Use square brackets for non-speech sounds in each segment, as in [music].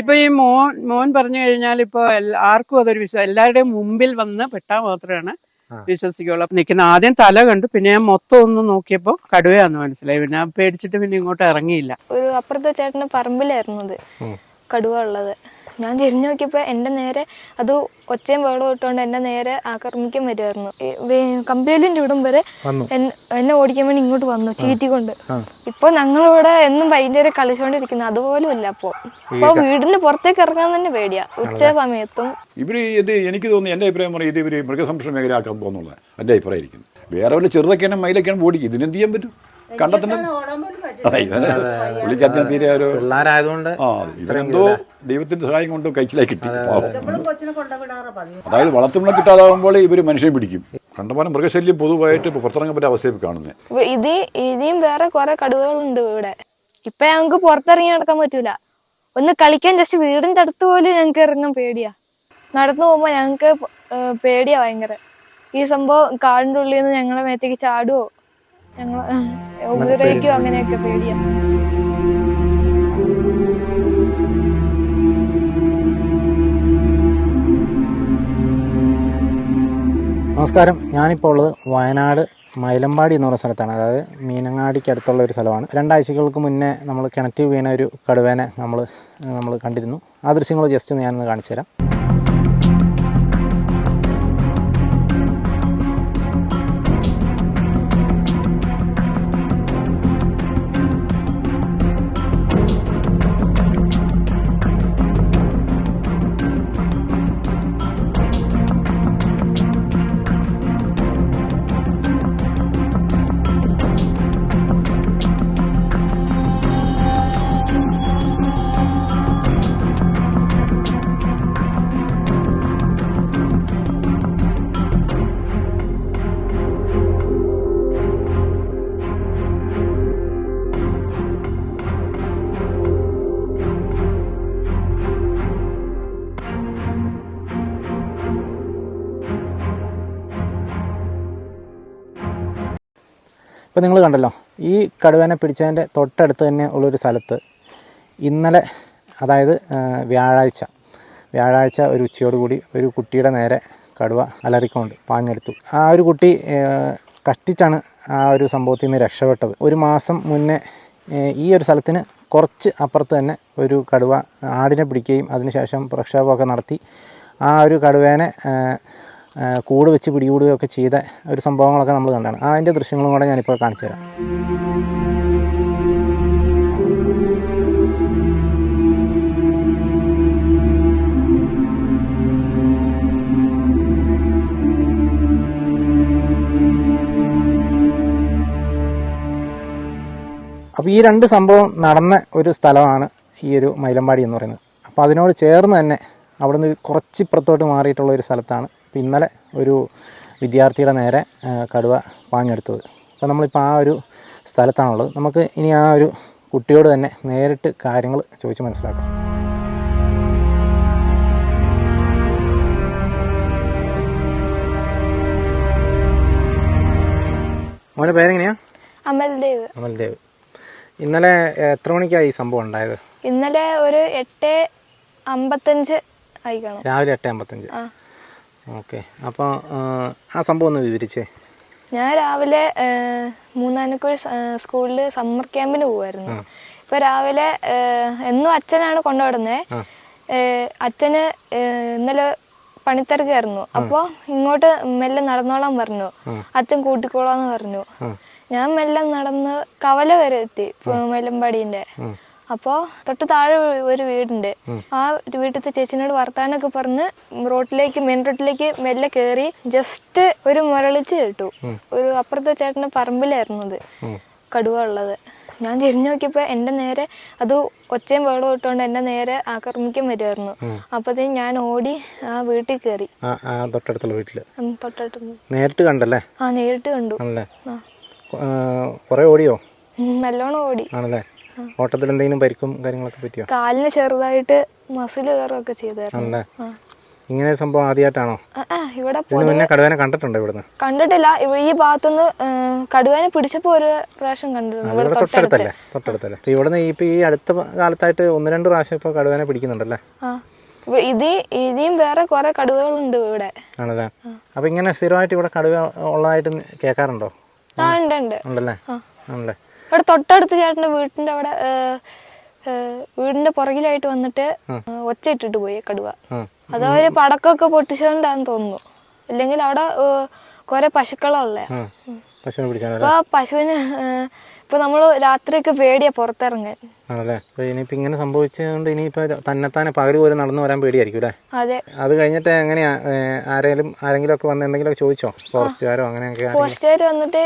ഇപ്പൊ ഈ മോൻ മോൻ പറഞ്ഞു കഴിഞ്ഞാൽ ഇപ്പൊ ആർക്കും അതൊരു വിശ്വാസം എല്ലാവരുടെയും മുമ്പിൽ വന്ന് പെട്ടാൽ മാത്രമാണ്. വിശ്വസിക്കുള്ളൂ. അപ്പൊ നിൽക്കുന്ന ആദ്യം തല കണ്ടു പിന്നെ ഞാൻ മൊത്തം ഒന്ന് നോക്കിയപ്പോ കടുവയാന്ന് മനസ്സിലായി. പിന്നെ പേടിച്ചിട്ട് പിന്നെ ഇങ്ങോട്ട് ഇറങ്ങിയില്ല. ഒരു അപ്പുറത്തെ ചേട്ടന്റെ പറമ്പിലായിരുന്നു അത് കടുവ ഉള്ളത്. ഞാൻ തിരിഞ്ഞു നോക്കിയപ്പോൾ എന്റെ നേരെ അത് ഒച്ചയും വേളും ഇട്ടുകൊണ്ട് എന്റെ നേരെ ആക്രമിക്കാൻ വരുമായിരുന്നു വേ- ഇവിടം വരെ എന്നെ ഓടിക്കാൻ വേണ്ടി ഇങ്ങോട്ട് വന്നു ചീറ്റിക്കൊണ്ട്. ഇപ്പൊ ഞങ്ങളിവിടെ എന്നും വൈകുന്നേരം കളിച്ചുകൊണ്ടിരിക്കുന്നു അതുപോലും ഇല്ല അപ്പൊ ഇപ്പൊ വീടിന്റെ പുറത്തേക്ക് ഇറങ്ങാൻ തന്നെ പേടിയാ. ഉച്ച സമയത്തും. ഇവർ ഇത് എനിക്ക് തോന്നുന്നു എന്റെ അഭിപ്രായം പറയും ഇത് ഇവർ മൃഗസംരക്ഷണ മേഖല ആക്കാൻ പോകുന്നുള്ള എന്റെ അഭിപ്രായം വേറെ ഒരു ചെറുതൊക്കെയാണ് മയിലൊക്കെയാണ് ഓടിക്കും. ഇതിനെന്ത് ചെയ്യാൻ പറ്റും? പുള്ളിക്കത്തിന് തീരെ ഒരു പിള്ളേരായതുകൊണ്ട് ഇവരെന്തോ ദൈവത്തിന്റെ സഹായം കൊണ്ട് കൈച്ചിലായി കിട്ടി. അതായത് വളർത്തുമ്പോൾ കിട്ടാതാവുമ്പോൾ ഇവർ മനുഷ്യനെ പിടിക്കും. കണ്ടമാനം മൃഗശല്യം പൊതുവായിട്ട് പുറത്തിറങ്ങാൻ പറ്റിയ അവസ്ഥയിൽ കാണുന്നത് ഇത് ഇനിയും വേറെ കുറെ കടുവകളുണ്ട് ഇവിടെ. ഇപ്പൊ ഞങ്ങക്ക് പുറത്തിറങ്ങി നടക്കാൻ പറ്റൂല. ഒന്ന് കളിക്കാൻ ജസ്റ്റ് വീടിന്റെ അടുത്ത് പോലും ഞങ്ങക്ക് ഇറങ്ങാൻ പേടിയാ. നടന്നു പോകുമ്പോ ഞങ്ങക്ക് പ- പേടിയാ ഭയങ്കര. ഈ സംഭവം കാടിന്റെ ഉള്ളിൽ നിന്ന് ഞങ്ങളെ മേത്തേക്ക് ചാടുവോ? ഞങ്ങൾ ഉപദ്രവിക്കും അങ്ങനെയൊക്കെ പേടിയാ. നമസ്കാരം. ഞാനിപ്പോൾ ഉള്ളത് വയനാട് മൈലമ്പാടി എന്ന് പറയുന്ന സ്ഥലത്താണ്. അതായത് മീനങ്ങാടിക്ക് അടുത്തുള്ള ഒരു സ്ഥലമാണ്. രണ്ടാഴ്ചകൾക്ക് മുന്നേ നമ്മൾ കിണറ്റിൽ വീണ ഒരു കടുവേനെ നമ്മൾ നമ്മൾ കണ്ടിരുന്നു. ആ ദൃശ്യങ്ങൾ ജസ്റ്റ് ഞാനൊന്ന് കാണിച്ചു തരാം ഇപ്പോൾ നിങ്ങൾ കണ്ടല്ലോ ഈ കടുവേനെ പിടിച്ചതിന്റെ തൊട്ടടുത്ത് തന്നെ ഉള്ളൊരു സ്ഥലത്ത് ഇന്നലെ അതായത് വ്യാഴാഴ്ച വ്യാഴാഴ്ച ഒരു ഉച്ചയോടുകൂടി ഒരു കുട്ടിയുടെ നേരെ കടുവ അലറിക്കൊണ്ട് പാഞ്ഞെടുത്തു. ആ ഒരു കുട്ടി കഷ്ടിച്ചാണ് ആ ഒരു സംഭവത്തിൽ നിന്ന് രക്ഷപ്പെട്ടത്. ഒരു മാസം മുന്നേ ഈ ഒരു സ്ഥലത്തിന് കുറച്ച് അപ്പുറത്ത് തന്നെ ഒരു കടുവ ആടിനെ പിടിക്കുകയും അതിനുശേഷം പ്രക്ഷോഭമൊക്കെ നടത്തി ആ ഒരു കടുവേനെ കൂട് വെച്ച് പിടികൂടുകയൊക്കെ ചെയ്ത ഒരു സംഭവങ്ങളൊക്കെ നമ്മൾ കണ്ടാണ്. ആ അതിന്റെ ദൃശ്യങ്ങളും കൂടെ ഞാനിപ്പോൾ കാണിച്ചു തരാം. അപ്പോൾ ഈ രണ്ട് സംഭവം നടന്ന ഒരു സ്ഥലമാണ് ഈ ഒരു മൈലമ്പാടി എന്ന് പറയുന്നത്. അപ്പോൾ അതിനോട് ചേർന്ന് തന്നെ അവിടെ നിന്ന് കുറച്ച് ഇപ്പുറത്തോട്ട് മാറിയിട്ടുള്ള ഒരു സ്ഥലത്താണ് ഇപ്പോൾ ഇന്നലെ ഒരു വിദ്യാർത്ഥിയുടെ നേരെ കടുവ പാഞ്ഞെടുത്തത് അപ്പോൾ നമ്മളിപ്പോൾ ആ ഒരു സ്ഥലത്താണുള്ളത്. നമുക്ക് ഇനി ആ ഒരു കുട്ടിയോട് തന്നെ നേരിട്ട് കാര്യങ്ങൾ ചോദിച്ച് മനസ്സിലാക്കാം. മോനെ പേരെങ്ങനെയാ? അമൽദേവ് അമൽദേവ് ഇന്നലെ എത്ര മണിക്കാണ് ഈ സംഭവം ഉണ്ടായത്? ഇന്നലെ ഒരു എട്ട് അമ്പത്തഞ്ച് ആയി കാണും. രാവിലെ എട്ട് അമ്പത്തഞ്ച്. ഓക്കെ. അപ്പോൾ ആ സംഭവം ഒന്ന് വിവരിച്ചേ. ഞാൻ രാവിലെ ഏഹ്, മൂന്നാനക്കുഴി സ്കൂളിൽ സമ്മർ ക്യാമ്പിന് പോവായിരുന്നു. ഇപ്പൊ രാവിലെ എന്നും അച്ഛനാണ് കൊണ്ടുവിടുന്നത് അച്ഛന് ഇന്നലെ പണിത്തിരക്കായിരുന്നു. അപ്പൊ ഇങ്ങോട്ട് മെല്ലെ നടന്നോളാൻ പറഞ്ഞു. അച്ഛൻ കൂട്ടിക്കോളാന്ന് പറഞ്ഞു. ഞാൻ മെല്ലെ നടന്ന് കവല വരെ എത്തി മെല്ലമ്പാടീന്റെ അപ്പോ തൊട്ട് താഴെ ഒരു വീടുണ്ട്. ആ വീട്ടിലത്തെ ചേച്ചിനോട് വർത്താനൊക്കെ പറഞ്ഞ് റോട്ടിലേക്ക് മെയിൻ റോട്ടിലേക്ക് മെല്ലെ കേറി ജസ്റ്റ് ഒരു മുരളിച്ച് കേട്ടു. ഒരു അപ്പുറത്തെ ചേട്ടന്റെ പറമ്പിലായിരുന്നു അത്. കടുവ ഉള്ളത്. ഞാൻ തിരിഞ്ഞു നോക്കിയപ്പോ എന്റെ നേരെ അത് ഒച്ചയും വെള്ളം ഇട്ടുകൊണ്ട് എന്റെ നേരെ ആക്രമിക്കാൻ വരുമായിരുന്നു അപ്പത്തേക്കും ഞാൻ ഓടി ആ വീട്ടിൽ കയറി തൊട്ടടുത്തുള്ള വീട്ടിൽ തൊട്ടടുത്ത് നേരിട്ട് കണ്ടല്ലേ? ആ നേരിട്ട് കണ്ടു. കുറേ ഓടിയോ? നല്ലോണം ഓടി. ആണല്ലേ? ഓട്ടത്തിൽ എന്തെങ്കിലും പരിക്കും കാര്യങ്ങളൊക്കെ പറ്റിയോ? കാലിന് ചെറുതായിട്ട് മസിൽ കയറൊക്കെ ചെയ്തായിരുന്നു. ഇങ്ങനെ ഒരു സംഭവം ആദ്യമായിട്ടാണോ ഇവിടെ മുന്നേ കടുവേനെ കണ്ടിട്ടുണ്ടോ ഇവിടുന്ന്? കണ്ടിട്ടില്ല. ഈ ഭാഗത്തുനിന്ന് കടുവനെ പിടിച്ചപ്പോ ഒരു പ്രാവശ്യം കണ്ടിട്ടുണ്ട് തൊട്ടടുത്തല്ലേ? തൊട്ടടുത്തല്ലേ? ഇവിടുന്ന് ഇപ്പൊ ഈ അടുത്ത കാലത്തായിട്ട് ഒന്ന് രണ്ട് പ്രാവശ്യം ഇപ്പൊ കടുവനെ പിടിക്കുന്നുണ്ടല്ലേ? ഇത് ഇതിയും വേറെ കുറെ കടുവകളുണ്ട് ഇവിടെ. ആണല്ലേ? അപ്പൊ ഇങ്ങനെ സ്ഥിരമായിട്ട് ഇവിടെ കടുവ ഉള്ളതായിട്ട് കേക്കാറുണ്ടോ ഉണ്ട് ഉണ്ടല്ലേ? ആണല്ലേ? ഇവിടെ തൊട്ടടുത്ത് ചേട്ടന്റെ വീട്ടിന്റെ അവിടെ വീടിന്റെ പുറകിലായിട്ട് വന്നിട്ട് ഒച്ച ഇട്ടിട്ട് പോയി കടുവ. അത് അവർ പടക്കമൊക്കെ പൊട്ടിച്ചോണ്ടാന്ന് തോന്നുന്നു. അല്ലെങ്കിൽ അവിടെ കുറെ പശുക്കളുള്ള അപ്പൊ പശുവിന് ഇപ്പൊ നമ്മൾ രാത്രിയൊക്കെ പേടിയാ പുറത്തിറങ്ങാൻ. ആണല്ലേ? അപ്പൊ ഇനിയിപ്പോ ഇങ്ങനെ സംഭവിച്ചതുകൊണ്ട് ഇനിയിപ്പോ തന്നെത്താനെ പകൽ പോലും നടന്നു വരാൻ പേടിയായിരിക്കും അല്ലേ? അതെ. അത് കഴിഞ്ഞിട്ട് എങ്ങനെയാ ആരെങ്കിലും ആരെങ്കിലും ഒക്കെ വന്ന് എന്തെങ്കിലും ഒക്കെ ചോദിച്ചോ? ഫോറസ്റ്റുകാരോ അങ്ങനെയൊക്കെ ഫോറസ്റ്റുകാർ വന്നിട്ട്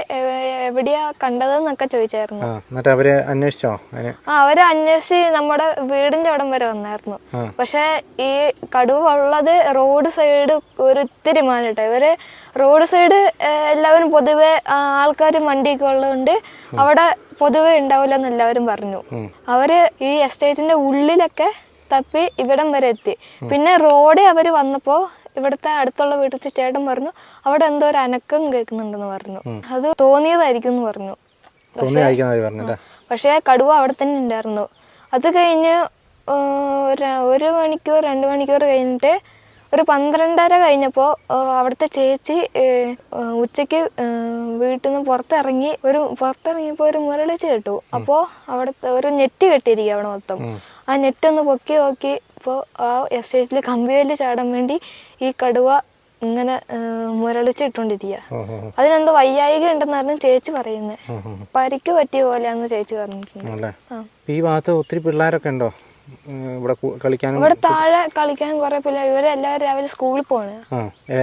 എവിടെയാ കണ്ടതെന്നൊക്കെ ചോദിച്ചായിരുന്നു. ആ എന്നിട്ട് അവർ അന്വേഷിച്ചോ? അതിന് ആ അവർ അന്വേഷിച്ച് നമ്മുടെ വീടിന്റെ അവിടം വരെ വന്നായിരുന്നു. പക്ഷെ ഈ കടുവ ഉള്ളത് റോഡ് സൈഡ് ഒരു ഇത്തിരി മാനിട്ട ഇവർ റോഡ് സൈഡ് എല്ലാവരും പൊതുവെ ആൾക്കാരും വണ്ടിയൊക്കെ ഉള്ളതുകൊണ്ട് അവിടെ പൊതുവെ ഉണ്ടാവില്ലെന്ന് എല്ലാവരും പറഞ്ഞു. അവർ ഈ എസ്റ്റേറ്റിന്റെ ഉള്ളിലൊക്കെ തപ്പി ഇവിടം വരെ എത്തി. പിന്നെ റോഡ് അവർ വന്നപ്പോ ഇവിടുത്തെ അടുത്തുള്ള വീട്ടിൽ ചേട്ടൻ പറഞ്ഞു അവിടെ എന്തോ ഒരു അനക്കം കേൾക്കുന്നുണ്ടെന്ന് പറഞ്ഞു. അത് തോന്നിയതായിരിക്കും എന്ന് പറഞ്ഞു പക്ഷേ കടുവ അവിടെ തന്നെ ഉണ്ടായിരുന്നു. അത് കഴിഞ്ഞ് ഒരു മണിക്കൂർ രണ്ട് മണിക്കൂർ കഴിഞ്ഞിട്ട് ഒരു പന്ത്രണ്ടര കഴിഞ്ഞപ്പോൾ അവിടുത്തെ ചേച്ചി ഉച്ചയ്ക്ക് ഉച്ചയ്ക്ക് വീട്ടിൽ നിന്ന് പുറത്തിറങ്ങി ഒരു പുറത്തിറങ്ങിയപ്പോൾ ഒരു മുരളിച്ച് കേട്ടു. അപ്പോൾ അവിടുത്തെ ഒരു നെറ്റ് കെട്ടിയിരിക്കുക അവിടെ മൊത്തം. ആ നെറ്റ് ഒന്ന് പൊക്കി നോക്കി ഇപ്പോ ആ എസ്റ്റേറ്റിൽ കമ്പിവേൽ ചാടാൻ വേണ്ടി ഈ കടുവ ഇങ്ങനെ മുരളിച്ച് ഇട്ടോണ്ടിരിക്ക ഓ ഓ ഓ. അതിനെന്തോ വയ്യായിക ഉണ്ടെന്നായിരുന്നു ചേച്ചി പറയുന്നത്. പരിക്ക് പറ്റിയ പോലെയാന്ന് ചേച്ചി പറഞ്ഞിട്ടുണ്ട്. ഈ ഭാഗത്ത് ഒത്തിരി പിള്ളേരൊക്കെ ഉണ്ടോ? ഇവിടെ കളിക്കാനും ഇവിടെ താഴെ കളിക്കാൻ കുറെ പിള്ളേർ ഇവരെല്ലാവരും രാവിലെ സ്കൂളിൽ പോണ്.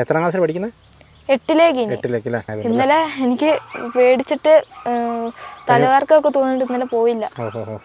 എത്രാം ക്ലാസ്സിൽ പഠിക്കുന്നത് എട്ടിലേക്ക്. ഇന്നലെ എനിക്ക് പേടിച്ചിട്ട് തലകാർക്കൊക്കെ തോന്നിട്ട് ഇന്നലെ പോയില്ല.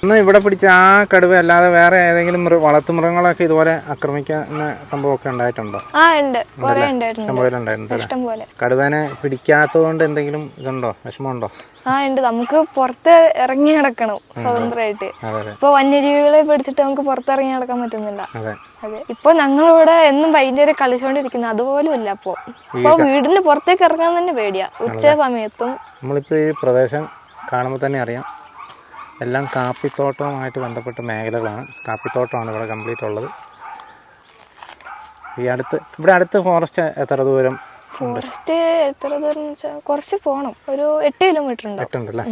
ഇന്ന് ഇവിടെ പിടിച്ച ആ കടുവ അല്ലാതെ വേറെ ഏതെങ്കിലും വളർത്തുമൃഗങ്ങളൊക്കെ ഇതുപോലെ ആക്രമിക്കുന്ന സംഭവമൊക്കെ ഉണ്ടായിട്ടുണ്ടോ? ആ ഉണ്ട്. കുറെ ഉണ്ടായിട്ടുണ്ട്. കടുവേനെ പിടിക്കാത്തതുകൊണ്ട് എന്തെങ്കിലും ഇതുണ്ടോ? വിഷമമുണ്ടോ? ആ ഉണ്ട്. നമുക്ക് പുറത്ത് ഇറങ്ങി നടക്കണം സ്വതന്ത്രമായിട്ട്. ഇപ്പൊ വന്യജീവികളെ പിടിച്ചിട്ട് നമുക്ക് പുറത്തിറങ്ങി നടക്കാൻ പറ്റുന്നില്ല. അതെ. അതെ. ഇപ്പൊ ഞങ്ങളിവിടെ എന്നും വൈകുന്നേരം കളിച്ചോണ്ടിരിക്കുന്നു. അതുപോലും ഇല്ല അപ്പൊ ഇപ്പൊ വീടിന് പുറത്തേക്ക് ഇറങ്ങാൻ തന്നെ പേടിയാ. ഉച്ച സമയത്തും. നമ്മളിപ്പോ ഈ പ്രദേശം കാണുമ്പോൾ തന്നെ അറിയാം. എല്ലാം കാപ്പിത്തോട്ടവുമായിട്ട് ബന്ധപ്പെട്ട മേഖലകളാണ്. കാപ്പിത്തോട്ടമാണ് ഇവിടെ കംപ്ലീറ്റ് ഉള്ളത്. ഈ അടുത്ത് ഇവിടെ അടുത്ത് ഫോറസ്റ്റ് എത്ര ദൂരം? ഫോറസ്റ്റ് എത്ര ദൂരം വെച്ചാൽ കുറച്ച് പോണം. ഒരു എട്ട് കിലോമീറ്റർ ഉണ്ടാവും. അല്ലേ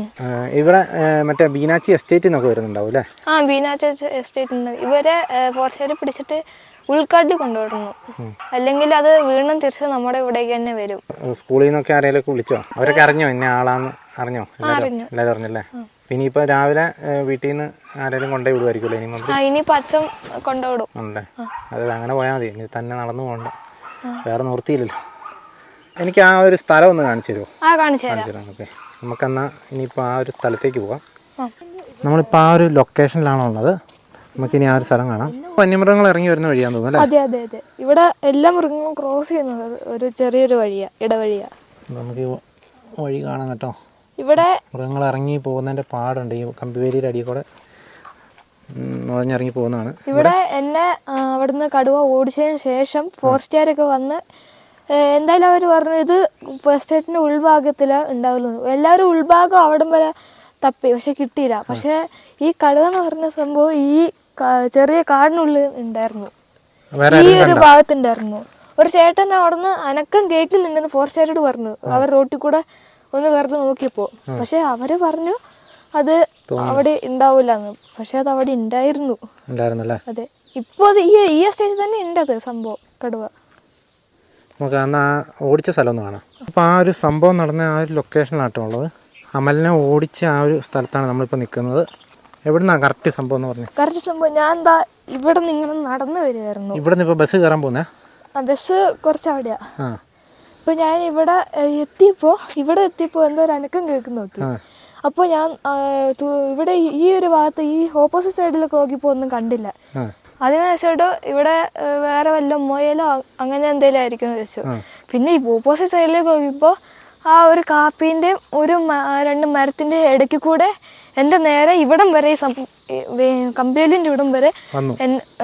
ഇവിടെ മറ്റേ ബീനാച്ചി എസ്റ്റേറ്റ് നിന്നൊക്കെ വരുന്നുണ്ടാവും അല്ലേ? ആ ബീനാച്ചി എസ്റ്റേറ്റ് ഇവരെ ഫോറസ്റ്റുകാർ പിടിച്ചിട്ട് ഉൾക്കാട്ടിൽ കൊണ്ടുവരുന്നു. അല്ലെങ്കിൽ അത് വീണ്ടും തിരിച്ച് നമ്മുടെ ഇവിടേക്ക് തന്നെ വരും. സ്കൂളിൽ നിന്നൊക്കെ ആരെയൊക്കെ വിളിച്ചോ? അവരൊക്കെ അറിഞ്ഞോ ഇന്ന ആളാന്ന്? അറിഞ്ഞോ? എല്ലാവരും അറിഞ്ഞു. അറിഞ്ഞല്ലേ? പിന്നെ ഇപ്പൊ രാവിലെ വീട്ടിൽ നിന്ന് ആരെങ്കിലും കൊണ്ടുപോയി വിടുമായിരിക്കുമല്ലോ ഇനി ഇനി പച്ചം കൊണ്ടുവിടും ഉണ്ടല്ലേ? അത് അങ്ങനെ പോയാൽ മതി. ഇനി തന്നെ നടന്നു പോകണ്ട. വേറെ നിവൃത്തിയില്ലല്ലോ. എനിക്ക് ആ ഒരു സ്ഥലം ഒന്ന് കാണിച്ചു തരുമോ? ആ കാണിച്ചു തരാം. ഓക്കെ. നമുക്കെന്നാ ഇനിയിപ്പോൾ ആ ഒരു സ്ഥലത്തേക്ക് പോവാം. നമ്മളിപ്പോൾ ആ ഒരു ലൊക്കേഷനിലാണോ ഉള്ളത്. നമുക്കിനി ആ ഒരു സ്ഥലം കാണാം. വന്യമൃഗങ്ങൾ ഇറങ്ങി വരുന്ന വഴിയാന്ന് തോന്നുന്നു അതെ അതെ അതെ. ഇവിടെ എല്ലാ മൃഗങ്ങളും ക്രോസ് ചെയ്യുന്നത് ഒരു ചെറിയൊരു വഴിയാ ഇടവഴിയാ. നമുക്ക് ഈ വഴി കാണാം കേട്ടോ. ഇവിടെ മൃഗങ്ങൾ ഇറങ്ങി പോകുന്നതിന്റെ പാടുണ്ട്. ഈ കമ്പിവേലിയുടെ അടിയിൽ കൂടെ ഇറങ്ങി നുഴഞ്ഞിറങ്ങി പോകുന്നതാണ്. ഇവിടെ എന്നെ അവിടുന്ന് കടുവ ഓടിച്ചതിന് ശേഷം ഫോറസ്റ്റുകാരൊക്കെ വന്ന് എന്തായാലും അവർ പറഞ്ഞു ഇത് എസ്റ്റേറ്റിന്റെ ഉൾഭാഗത്തിലാണ് ഉണ്ടാവുള്ളൂ എല്ലാവരും ഉൾഭാഗം അവിടം വരെ തപ്പി പക്ഷെ കിട്ടിയില്ല. പക്ഷെ ഈ കടുക എന്ന് പറഞ്ഞ സംഭവം ഈ ചെറിയ കാടിനുള്ളിൽ ഉണ്ടായിരുന്നു. ഈ ഒരു ഭാഗത്തുണ്ടായിരുന്നു. ഒരു ചേട്ടൻ അവിടുന്ന് അനക്കം കേൾക്കുന്നുണ്ടെന്ന് ഫോറസ്റ്റുകാരോട് പറഞ്ഞു. അവർ റോട്ടിൽ കൂടെ ഒന്ന് വെറുതെ നോക്കിയപ്പോ പക്ഷെ അവർ പറഞ്ഞു അത് അവിടെ ഉണ്ടാവില്ലെന്ന് പക്ഷെ അത് അവിടെ ഉണ്ടായിരുന്നു. അതെ. ഇപ്പൊ അത് ഈ ഈ സ്റ്റേജിൽ തന്നെ ഉണ്ട് അത് സംഭവം കടുവ. നമുക്ക് അന്ന് ആ ഓടിച്ച സ്ഥലം ഒന്ന് കാണാം. അപ്പോൾ ആ ഒരു സംഭവം നടന്ന ആ ഒരു ലൊക്കേഷനിലാട്ടോ ഉള്ളത്. അമലിനെ ഓടിച്ച ആ ഒരു സ്ഥലത്താണ് നമ്മളിപ്പോൾ നിൽക്കുന്നത് എവിടുന്നാ കറക്റ്റ് സംഭവം എന്ന് പറഞ്ഞു? കറക്റ്റ് സംഭവം. ഞാൻ എന്താ ഇവിടെ നിന്ന് ഇങ്ങനെ നടന്നു വരുമായിരുന്നു ഇവിടെ നിന്ന് ഇപ്പോൾ ബസ് കയറാൻ പോകുന്നേ ആ ബസ് കുറച്ച് അവിടെയാ. ആ. ഇപ്പൊ ഞാൻ ഇവിടെ എത്തിയപ്പോൾ എത്തിയപ്പോ ഇവിടെ എത്തിയപ്പോൾ എന്തോ ഒരു അനക്കം കേൾക്കുന്നു നോക്കി. അപ്പോൾ ഞാൻ ഇവിടെ ഈ ഒരു ഭാഗത്ത് ഈ ഓപ്പോസിറ്റ് സൈഡിലൊക്കെ നോക്കിപ്പോ ഒന്നും കണ്ടില്ല. ആ അതിനുശേഷം ഇവിടെ വേറെ വല്ല മോയലോ അങ്ങനെ എന്തെങ്കിലും ആയിരിക്കും എന്ന് വെച്ചു പിന്നെ ഈ ഓപ്പോസിറ്റ് സൈഡിലേക്ക് നോക്കിയപ്പോൾ ആ ഒരു കാപ്പീന്റെ ഒരു രണ്ട് മരത്തിന്റെ ഇടയ്ക്ക് കൂടെ എന്റെ നേരെ ഇവിടം വരെ കമ്പിവേലിന്റെ ഇവിടം വരെ